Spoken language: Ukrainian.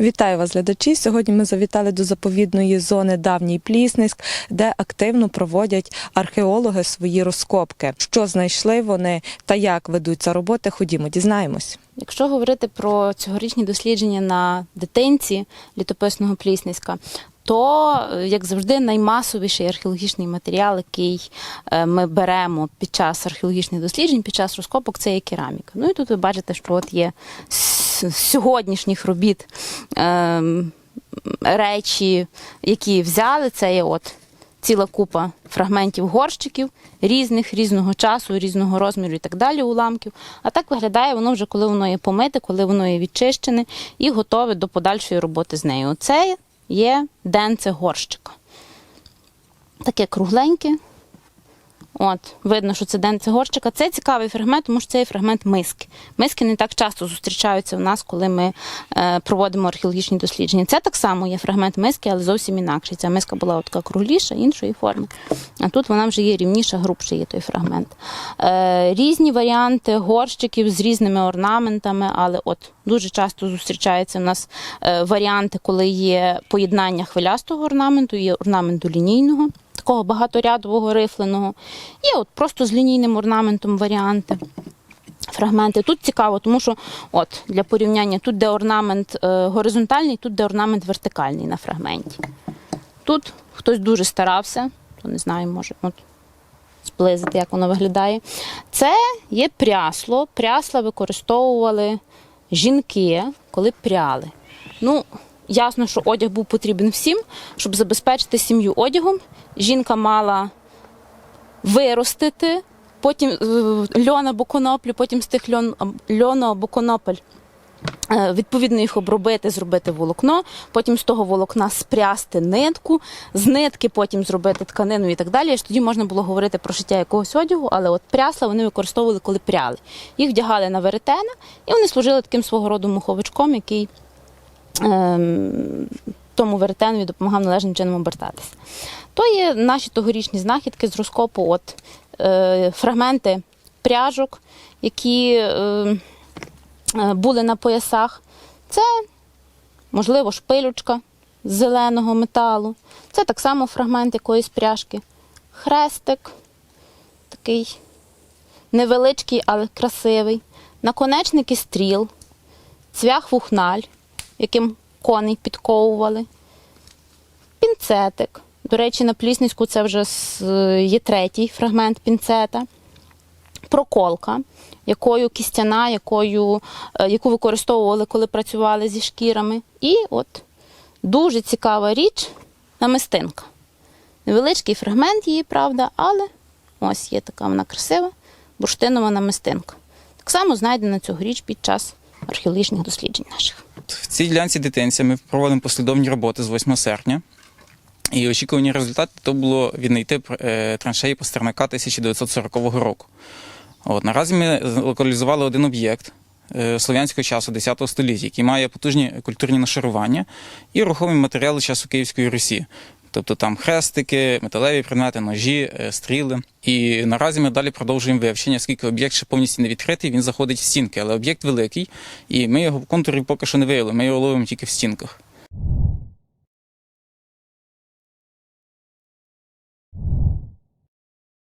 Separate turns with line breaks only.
Вітаю вас, глядачі. Сьогодні ми завітали до заповідної зони Давній Плісниськ, де активно проводять археологи свої розкопки. Що знайшли вони та як ведуться роботи? Ходімо, дізнаємось.
Якщо говорити про цьогорічні дослідження на дитинці літописного Плісницька, то, як завжди, наймасовіший археологічний матеріал, який е, ми беремо під час археологічних досліджень, під час розкопок, це є кераміка. Ну і тут ви бачите, що от є сьогоднішніх робіт ем, речі, які взяли, це є от ціла купа фрагментів горщиків різних, різного часу, різного розміру і так далі, уламків. А так виглядає воно вже, коли воно є помите, коли воно є відчищене і готове до подальшої роботи з нею. Це є денце горщика. Таке кругленьке. От, видно, що це денце горщика. Це цікавий фрагмент, тому що це є фрагмент миски. Миски не так часто зустрічаються в нас, коли ми е, проводимо археологічні дослідження. Це так само є фрагмент миски, але зовсім інакший. Ця миска була така кругліша, іншої форми. А тут вона вже є рівніша, грубший є той фрагмент. Е, різні варіанти горщиків з різними орнаментами, але от дуже часто зустрічаються в нас е, варіанти, коли є поєднання хвилястого орнаменту і орнаменту лінійного такого багаторядового рифленого. Є от просто з лінійним орнаментом варіанти. Фрагменти. Тут цікаво, тому що от для порівняння тут де орнамент е, горизонтальний, тут де орнамент вертикальний на фрагменті. Тут хтось дуже старався, то не знаю, може от, зблизити, як воно виглядає. Це є прясло. Прясла використовували жінки, коли пряли. Ну, ясно, що одяг був потрібен всім, щоб забезпечити сім'ю одягом. Жінка мала виростити, потім е, льон або коноплю, потім з тих льон, льону або конопель. е, Відповідно, їх обробити, зробити волокно, потім з того волокна спрясти нитку, з нитки потім зробити тканину і так далі. Тоді можна було говорити про шиття якогось одягу, але от прясла вони використовували, коли пряли. Їх вдягали на веретена, і вони служили таким свого роду муховичком, який тому веретенові допомагав належним чином обертатися. То є наші тогорічні знахідки з розкопу, от е, фрагменти пряжок, які е, е, були на поясах. Це, можливо, шпилючка з зеленого металу. Це так само фрагмент якоїсь пряжки. Хрестик такий невеличкий, але красивий. Наконечники стріл, цвях вухналь, яким коней підковували, пінцетик. До речі, на Плісницьку це вже є третій фрагмент пінцета. Проколка, якою кістяна, якою, е, яку використовували, коли працювали зі шкірами. І от дуже цікава річ намистинка. Невеличкий фрагмент її, правда, але ось є така вона красива бурштинова намистинка. Так само знайдена цьогоріч під час археологічних досліджень наших.
В цій ділянці дитинця ми проводимо послідовні роботи з 8 серпня. І очікувані результати то було віднайти е, траншеї Пастернака 1940 року. От, наразі ми локалізували один об'єкт е, слов'янського часу 10 століття, який має потужні культурні нашарування і рухомі матеріали часу Київської Русі. Тобто там хрестики, металеві предмети, ножі, е, стріли. І наразі ми далі продовжуємо вивчення, оскільки об'єкт ще повністю не відкритий, він заходить в стінки, але об'єкт великий, і ми його в контурі поки що не виявили, ми його ловимо тільки в стінках.